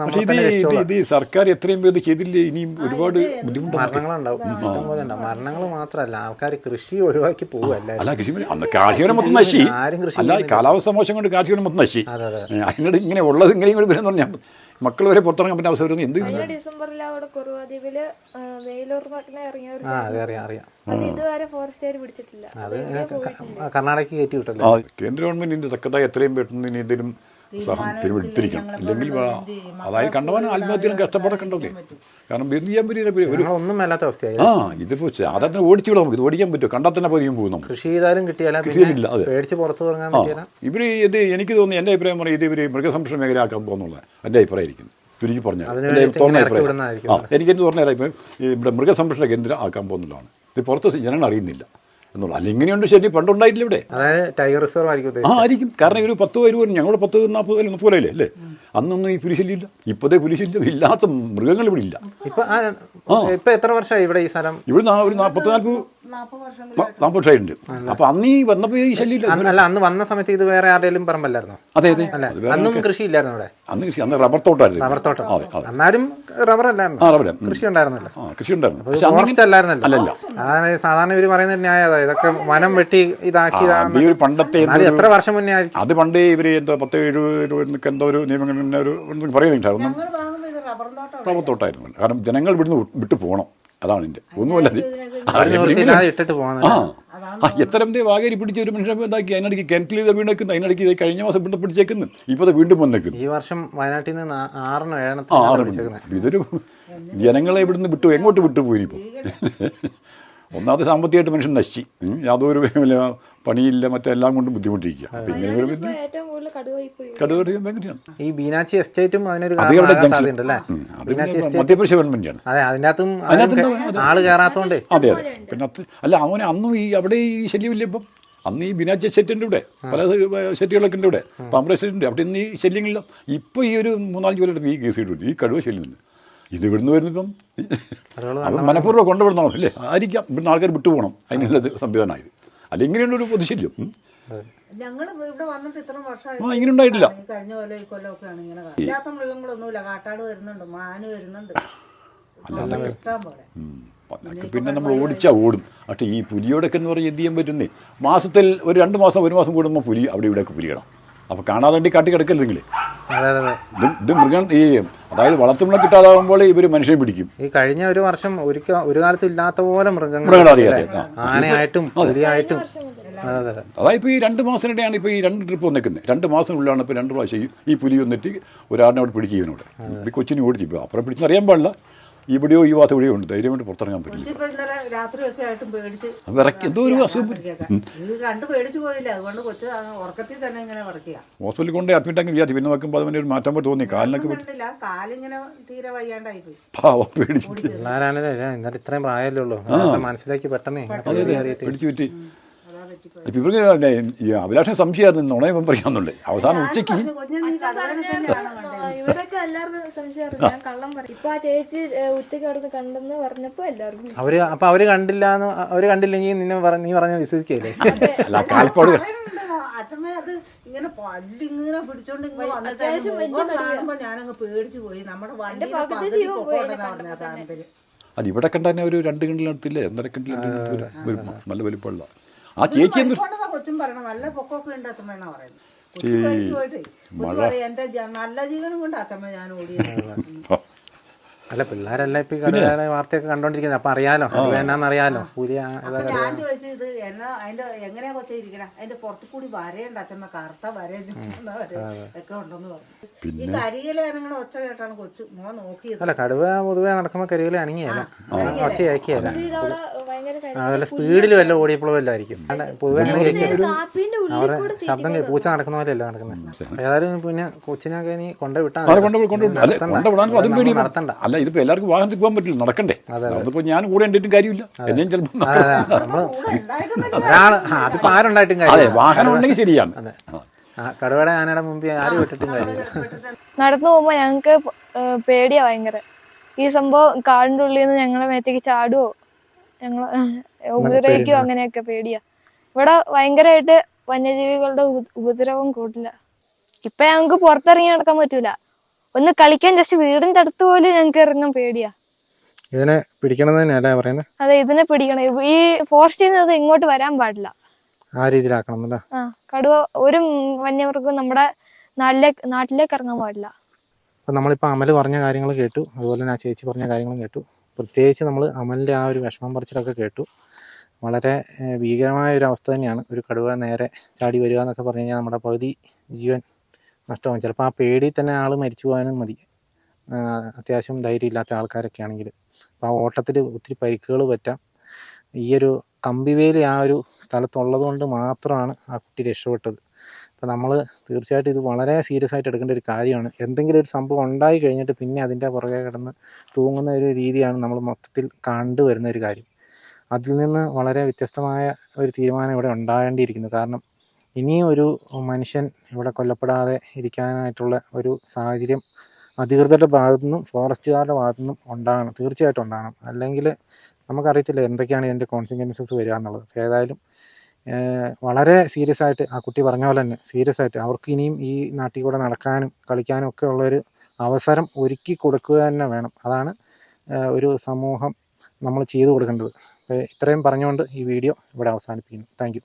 ഇത് സർക്കാർ എത്രയും പേര് ചെയ്തില്ലേ? ഇനിയും ഒരുപാട് മരണങ്ങളുണ്ടാവും. ഇഷ്ടംപോലെ ഉണ്ടാവും. മരണങ്ങൾ മാത്രമല്ല ആൾക്കാർ കൃഷി ഒഴിവാക്കി പോവല്ല അല്ല കൃഷി അന്ന് കാർഷികരം മൊത്തം നശി. അല്ല കാലാവസ്ഥ മോശം കൊണ്ട് കാർഷിക മൊത്തം നശി. അതെ അതെ. അതിനോട് ഇങ്ങനെ ഉള്ളത് ഇങ്ങനെയും കൂടി വരുന്ന പറഞ്ഞാൽ മക്കൾ വരെ പുറത്തിറങ്ങാൻ പറ്റുന്ന അവസരം എന്ത് ഡിസംബറിൽ അവിടെ കുറുവാദ്വീപിൽ ഇറങ്ങിയ അത് ഇതുവരെ ഫോറസ്റ്റുകാർ പിടിച്ചിട്ടില്ല. അത് കർണാടകയ്ക്ക് കയറ്റി വിട്ടല്ലോ? കേന്ദ്ര ഗവൺമെന്റിന്റെ തക്കതായി എത്രയും പെട്ടെന്ന് ഇനി എന്തെങ്കിലും സഹായം എടുത്തിരിക്കണം ഇല്ലെങ്കിൽ വ- അതായത് കണ്ടവന് ആത്മഹത്യയിലും കഷ്ടപ്പാടൊക്കെ ഉണ്ടാവില്ലേ കാരണം എന്ത് ചെയ്യാൻ പറ്റില്ല ഒരു ഒന്നും മേലാത്ത അവസ്ഥയായി. ആ ഇതിപ്പോ സാധാരണ ഓടിച്ചു വിടാം നമുക്ക് ഇത് ഓടിക്കാൻ പറ്റും കണ്ടാൽ തന്നെ പതിയും പോകും നമുക്ക്. കൃഷി ചെയ്താലും കിട്ടിയാലും കിട്ടിയില്ല, അതെ. പിന്നെ പേടിച്ച് പുറത്തു പറ്റിയാല ഇവർ ഇത് എനിക്ക് തോന്നി എന്റെ അഭിപ്രായം പറഞ്ഞു ഇത് ഇവർ മൃഗസംരക്ഷണ മേഖല ആക്കാൻ പോകുന്നുള്ള എന്റെ അഭിപ്രായം ആയിരിക്കും. ചുരുക്കി പറഞ്ഞാൽ. തോന്നുന്ന അഭിപ്രായം. ആ ഇപ്പം ഇവിടെ മൃഗസംരക്ഷണ കേന്ദ്രം ആക്കാൻ പോകുന്നതാണ് ഇത് പുറത്ത് ജനങ്ങൾ അറിയുന്നില്ല. എന്നുള്ള. അല്ല ഇങ്ങനെയുണ്ട് ശരി പണ്ടുണ്ടായിട്ടില്ല ഇവിടെ. അതായത് ടൈഗർ റിസർവ് ആയിരിക്കും ആ ആയിരിക്കും. കാരണം ഒരു പത്ത് പേര് പോലും ഞങ്ങളുടെ പത്ത് നാൽപ്പത് പേര് മുപ്പത് പോലെയല്ലേ അല്ലേ അന്നൊന്നും ഈ പുലിശല്യമില്ല ഇപ്പോഴത്തെ പുലിശല്യം ഇല്ലാത്ത മൃഗങ്ങൾ ഇവിടെ ഇല്ല. ഇപ്പൊ എത്ര വർഷമായി ഇവിടെ ഈ സ്ഥലം? ഇവിടെ ഒരു നാൽപ്പത് നാൽപ്പത് നാൽപ്പത് വർഷം നാൽപ്പത് വർഷമായിട്ടുണ്ട്. അപ്പൊ അന്ന് ഈ വന്നപ്പോൾ ഈ ശല്യം അല്ല അന്ന് വന്ന സമയത്ത് ഇത് വേറെ ആരുടെയും പറമ്പല്ലായിരുന്നോ? അതെ അതെ. അല്ല? അന്നും കൃഷി ഇല്ലായിരുന്നു അവിടെ? അന്ന് കൃഷി അന്ന് റബ്ബർ തോട്ടമായിരുന്നു റബ്ബർ തോട്ടം. എന്നാലും റബ്ബർ അല്ലായിരുന്നു. കൃഷി ഉണ്ടായിരുന്നല്ലോ. കൃഷി ഉണ്ടായിരുന്നു. ഫോറസ്റ്റ് അല്ലായിരുന്നല്ലോ. അല്ലല്ല. അതാണ് സാധാരണ ഇവർ പറയുന്ന ന്യായം ഇതൊക്കെ വനം വെട്ടി ഇതാക്കി പണ്ടത്തെ എത്ര വർഷം മുന്നേ ആയിരിക്കും? അത് പണ്ടേ ഇവർ എന്തോ പത്ത് എഴുപത് എന്തോ ഒരു നിയമങ്ങൾ പറയുന്നുണ്ടായിരുന്നു. റബ്ബർ തോട്ടം റബ്ബർ തോട്ടായിരുന്നു. കാരണം ജനങ്ങൾ ഇവിടുന്ന് വിട്ടു പോകണം. അതാണ് എന്റെ. ഒന്നുമല്ല. ഇട്ടിട്ട് ആ. ആ എത്രന്റെ വാകരി പിടിച്ച ഒരു മനുഷ്യനെ എന്താക്കി അതിനിടയ്ക്ക് കിണറ്റിൽ ഇത് വീണേക്കുന്നു അതിനിടയ്ക്ക് ഇത് കഴിഞ്ഞ മാസം ഇവിടെ പിടിച്ചേക്കുന്നു. ഇപ്പോൾ അത് വീണ്ടും വന്നേക്കുന്നു. ഈ വർഷം വയനാട്ടിൽ നിന്ന് നാ- ആറെണ്ണോ ആ ആറ് പിടിച്ചേക്കുന്നത് ഇതൊരു ജനങ്ങളെ ഇവിടുന്ന് വിട്ടു എങ്ങോട്ട് വിട്ടു പോയി ഇപ്പോൾ ഒന്നാമത് സാമ്പത്തികമായിട്ട് മനുഷ്യൻ നശിച്ചു. യാതൊരു പണിയില്ല മറ്റെല്ലാം കൊണ്ടും ബുദ്ധിമുട്ടിരിക്കുക. പിന്നെ ഈ ബീനാച്ചി എസ്റ്റേറ്റും അതിനൊരു മധ്യപ്രദേശ് ഗവൺമെന്റാണ് അതെ അതിനകത്ത് ആൾ കയറാത്തോണ്ട് അതെ അതെ. പിന്നെ അല്ല അവന് അന്നും ഈ അവിടെ ഈ ശല്യമില്ല ഇപ്പം. അന്ന് ഈ ബിനാച്ച് സെറ്റിന്റെ ഇവിടെ പല സെറ്റുകളൊക്കെ ഉണ്ട് ഇവിടെ. പാമ്പറ അവിടെ ഇന്ന് ഈ ശല്യങ്ങളിലും ഇപ്പോൾ ഈ ഒരു മൂന്നാൽ ജോലി ഈ കേസ് കിട്ടും ഈ കടുവ ശല്യമില്ല. ഇത് ഇവിടുന്ന് വരുന്നിപ്പം അപ്പം മനഃപൂർവം കൊണ്ടുവരുന്നതാണോ അല്ലേ? ആയിരിക്കാം. ഇവിടുന്ന് ആൾക്കാർ വിട്ടുപോകണം. അതിനുള്ള സംവിധാനമായത് അല്ല ഇങ്ങനെയുള്ളൊരു പൊതുശല്യം ആ ഇങ്ങനെ ഉണ്ടായിട്ടില്ല. ഈ കഴിഞ്ഞ കൊല്ലം ഈ കൊല്ലമൊക്കെയാണ് ഇങ്ങനെ കാണുന്നത്. ഇല്ലാത്ത മൃഗങ്ങളൊന്നുമില്ല. കാട്ടാട് വരുന്നുണ്ട് മാന് വരുന്നുണ്ട്. ഇഷ്ടം പോലെ. അതൊക്കെ പിന്നെ നമ്മൾ ഓടിച്ചാൽ ഓടും. പക്ഷേ ഈ പുലിയോടൊക്കെ എന്ന് പറഞ്ഞാൽ എന്ത് ചെയ്യാൻ പറ്റുന്നേ? മാസത്തിൽ ഒരു രണ്ട് മാസം ഒരു മാസം കൂടുമ്പോൾ പുലി അവിടെ ഇവിടെയൊക്കെ പുലിയിടാം അപ്പോൾ കാണാതെ വേണ്ടി കാട്ടി അതെ ഇത് മൃഗം ഈ അതായത് വളർത്തുമ്പോൾ കിട്ടാതാകുമ്പോൾ ഇവർ മനുഷ്യൻ പിടിക്കും. ഈ കഴിഞ്ഞ ഒരു വർഷം ഒരു ഒരു കാലത്തും ഇല്ലാത്ത പോലെ മൃഗങ്ങൾ ആനയായിട്ടും പുലിയായിട്ടും അതായത് ഇപ്പോൾ ഈ രണ്ട് മാസത്തിനിടെയാണ് ഇപ്പോൾ ഈ രണ്ട് ട്രിപ്പ് വന്നിരിക്കുന്നത് രണ്ട് മാസത്തിനുള്ളിലാണ് ഇപ്പോൾ രണ്ട് പ്രാവശ്യം ഈ- പുലി വന്നിട്ട് ഒരാടിനെ അവിടെ പിടിച്ച് ഇവനോട്. ഈ കൊച്ചിനെ ഓടിച്ചു ഇപ്പോൾ അപ്പുറം പിടിച്ചെന്ന് അറിയാൻ പാടില്ല. ഇവിടെയോ ഈ ഭാഗത്ത് ഇവിടെയോ ഉണ്ട്. ധൈര്യമായിട്ട് പുറത്തിറങ്ങാൻ പറ്റില്ല. വിറക്കി ഇന്നലെ രാത്രിയൊക്കെ ആയിട്ടും പേടിച്ച് വിറയ്ക്ക് എന്തോ ഒരു അസുഖം. ഇത് കണ്ട് പേടിച്ചു പോയില്ല? അതുകൊണ്ട് കൊച്ചു അങ്ങ് തന്നെ ഇങ്ങനെ വിറക്കുക ഹോസ്പിറ്റലിൽ കൊണ്ട് അഡ്മിറ്റ് വിചാരിച്ചു. പിന്നെ നോക്കുമ്പോൾ അതിന് ഒരു മാറ്റം തോന്നി. കാലിനൊക്കെ പറ്റി. കാലിങ്ങനെ തീരെ വയ്യാണ്ടായി പോയി. പാവം പേടിച്ചിട്ട് ഇത്രയും പ്രായമല്ലേ ഉള്ളൂ. മനസ്സിലാക്കി പെട്ടെന്നേ പിടിച്ചു പറ്റി. ഇപ്പം ഇവർക്ക് പിന്നെ ഈ അഭിലാഷം സംശയമായിരുന്നു. പറയാന്നുണ്ട്. അവസാനം ഉച്ചയ്ക്ക് കുഞ്ഞു നീ കടുവനെ തന്നെയാണോ കണ്ടത് ഇവരൊക്കെ എല്ലാവർക്കും സംശയം ഞാൻ കള്ളം പറയും. ഇപ്പൊ ആ ചേച്ചി ഉച്ചയ്ക്ക് അവിടുന്ന് കണ്ടെന്ന് പറഞ്ഞപ്പോ എല്ലാവർക്കും അവർ അപ്പൊ അവർ കണ്ടില്ല അവർ കണ്ടില്ലെങ്കിൽ നിന്നെ നീ പറഞ്ഞ വിശ്വസിക്കല്ലേ അല്ല കാൽപ്പാട് അച്ഛമ്മ അത് ഇങ്ങനെ പല്ലിങ്ങനെ പിടിച്ചോണ്ട് ഇങ്ങനെ വന്നിട്ട് മുഖം കാണുമ്പോ ഞാനങ്ങ് പേടിച്ചു പോയി. നമ്മുടെ പകുതി പറഞ്ഞ സാധനത്തിന് അത് ഇവിടെ കണ്ട തന്നെ ഒരു രണ്ട് കിണ്ടിലെ ഒന്നര കിണ്ടിലെ നല്ല വലിപ്പമുള്ള. ആ ചേച്ചി എന്ത് കൊച്ചും പറയണം നല്ല പൊക്കൊക്കെ ഉണ്ട് അച്ഛമ്മ പറയുന്നത്. കൊച്ചു കഴിച്ചു പോയിട്ടേ. കൊച്ചു പറയും എന്റെ ജ- നല്ല ജീവനും കൊണ്ട് ഞാൻ ഓടിയത്. [laughs] അല്ല പിള്ളേരല്ല ഇപ്പൊ വാർത്തയൊക്കെ കണ്ടോണ്ടിരിക്കുന്നത് അപ്പൊ അറിയാലോ എന്നാന്ന് അറിയാലോ ഞാൻ ചോദിച്ചു ഇത് എന്നാ അതിന്റെ എങ്ങനെയാ കൊച്ചെ ഇരിക്കണ? അതിന്റെ പുറത്തു കൂടി വരയുണ്ട് അച്ഛമ്മ കറുത്ത വര ചുറ്റുന്ന വര ഒക്കെ ഉണ്ടെന്ന് പറഞ്ഞു. ഈ കരിയില ഒച്ച കേട്ടാണ് കൊച്ചു മോൻ നോക്കിയത്. അല്ല കടുവ പൊതുവെ നടക്കുമ്പോ കരികളെ അനങ്ങിയല്ല ഒച്ച അയക്കിയല്ല ഇതവിടെ ഭയങ്കര കാര്യം. ആ വല്ല സ്പീഡിൽ വല്ല ഓടിയപ്പോഴും വല്ലതായിരിക്കും അല്ല, പൊതുവെ അവരുടെ ശബ്ദം പൂച്ച നടക്കുന്ന പോലെയല്ല നടക്കുന്നത് ഏതായാലും പിന്നെ കൊച്ചിനൊക്കെ നീ കൊണ്ടുവിട്ടാ നടത്തണ്ട. അല്ലെ അല്ല ഇതിപ്പോ എല്ലാവർക്കും വാഹനത്തിൽ പോകാൻ പറ്റില്ല. നടക്കണ്ടേ. അതിപ്പോ ഞാൻ കൂടെ ഉണ്ടിട്ടും കാര്യമില്ല. എന്നെയും ചിലപ്പോൾ ആരുണ്ടായിട്ടും അതെ വാഹനം ഉണ്ടെങ്കിൽ ശരിയാണ്. ആ. കടുവയുടെ ആനയുടെ മുമ്പിൽ ആരും വിട്ടിട്ടും കാര്യമില്ല. നടന്നു പോകുമ്പോ ഞങ്ങക്ക് ഏ, പേടിയാ ഭയങ്കര. ഈ സംഭവം കാടിന്റെ ഉള്ളിൽ നിന്ന് ഞങ്ങളെ മേത്തേക്ക് ചാടുവോ? ഞങ്ങൾ ഉപദ്രവിക്കോ അങ്ങനെയൊക്കെ പേടിയാ. ഇവിടെ ഭയങ്കരമായിട്ട് വന്യജീവികളുടെ ഉപ- ഉപദ്രവം കൂടില്ല. ഇപ്പൊ ഞങ്ങക്ക് പുറത്തിറങ്ങി നടക്കാൻ പറ്റൂല. ഒന്ന് കളിക്കാൻ ജസ്റ്റ് വീടിന്റെ അടുത്ത് പോലും ഞങ്ങൾക്ക് ഇറങ്ങാൻ പേടിയാ. ഇതിനെ പിടിക്കണം തന്നെയല്ലേ പറയുന്നത് അതെ ഇതിനെ പിടിക്കണം. ഈ ഫോറസ്റ്റിൽ നിന്ന് അത് ഇങ്ങോട്ട് വരാൻ പാടില്ല. ആ രീതിയിലാക്കണം ആ കടുവ ഒരു വന്യമൃഗവും നമ്മുടെ നാട്ടിലേക്ക് നാട്ടിലേക്ക് ഇറങ്ങാൻ പാടില്ല. അപ്പം നമ്മളിപ്പോൾ അമൽ പറഞ്ഞ കാര്യങ്ങൾ കേട്ടു. അതുപോലെ തന്നെ ആ ചേച്ചി പറഞ്ഞ കാര്യങ്ങളും കേട്ടു. പ്രത്യേകിച്ച് നമ്മൾ അമലിന്റെ ആ ഒരു വിഷമം പറിച്ചിലൊക്കെ കേട്ടു. വളരെ ഭീകരമായ ഒരു അവസ്ഥ തന്നെയാണ്. ഒരു കടുവ നേരെ ചാടി വരിക എന്നൊക്കെ പറഞ്ഞു കഴിഞ്ഞാൽ നമ്മുടെ പകുതി ജീവൻ നഷ്ടമാകും ചിലപ്പോൾ ആ പേടി തന്നെ ആൾ മരിച്ചു പോകാനും മതി. അത്യാവശ്യം ധൈര്യമില്ലാത്ത ആൾക്കാരൊക്കെ ആണെങ്കിൽ അപ്പോൾ ആ ഓട്ടത്തിൽ ഒത്തിരി പരിക്കുകൾ പറ്റാം. ഈ ഒരു കമ്പിവേലി ആ ഒരു സ്ഥലത്തുള്ളത് കൊണ്ട് മാത്രമാണ് ആ കുട്ടി രക്ഷപ്പെട്ടത്. അപ്പോൾ നമ്മൾ തീർച്ചയായിട്ടും ഇത് വളരെ സീരിയസ് ആയിട്ട് എടുക്കേണ്ട ഒരു കാര്യമാണ്. എന്തെങ്കിലും ഒരു സംഭവം ഉണ്ടായി കഴിഞ്ഞിട്ട് പിന്നെ അതിന്റെ പുറകെ കിടന്ന് തൂങ്ങുന്ന ഒരു രീതിയാണ് നമ്മൾ മൊത്തത്തിൽ കണ്ടുവരുന്ന ഒരു കാര്യം. അതിൽ നിന്ന് വളരെ വ്യത്യസ്തമായ ഒരു തീരുമാനം ഇവിടെ ഉണ്ടാകേണ്ടിയിരിക്കുന്നു. കാരണം ഇനിയും ഒരു മനുഷ്യൻ ഇവിടെ കൊല്ലപ്പെടാതെ ഇരിക്കാനായിട്ടുള്ള ഒരു സാഹചര്യം അധികൃതരുടെ ഭാഗത്തു നിന്നും ഫോറസ്റ്റുകാരുടെ ഭാഗത്തു നിന്നും ഉണ്ടാകണം തീർച്ചയായിട്ടും ഉണ്ടാകണം. അല്ലെങ്കിൽ നമുക്കറിയത്തില്ല എന്തൊക്കെയാണ് ഇതിന്റെ കോൺസിക്വൻസസ് വരിക എന്നുള്ളത്. ഏതായാലും വളരെ സീരിയസ് ആയിട്ട് ആ കുട്ടി പറഞ്ഞ പോലെ തന്നെ സീരിയസ് ആയിട്ട് അവർക്ക് ഇനിയും ഈ നാട്ടിൽ കൂടെ നടക്കാനും കളിക്കാനും ഒക്കെ ഉള്ളൊരു അവസരം ഒരുക്കി കൊടുക്കുക തന്നെ വേണം. അതാണ് ഒരു സമൂഹം നമ്മൾ ചെയ്തു കൊടുക്കേണ്ടത്. ഇത്രയും പറഞ്ഞുകൊണ്ട് ഈ വീഡിയോ ഇവിടെ അവസാനിപ്പിക്കുന്നു. താങ്ക്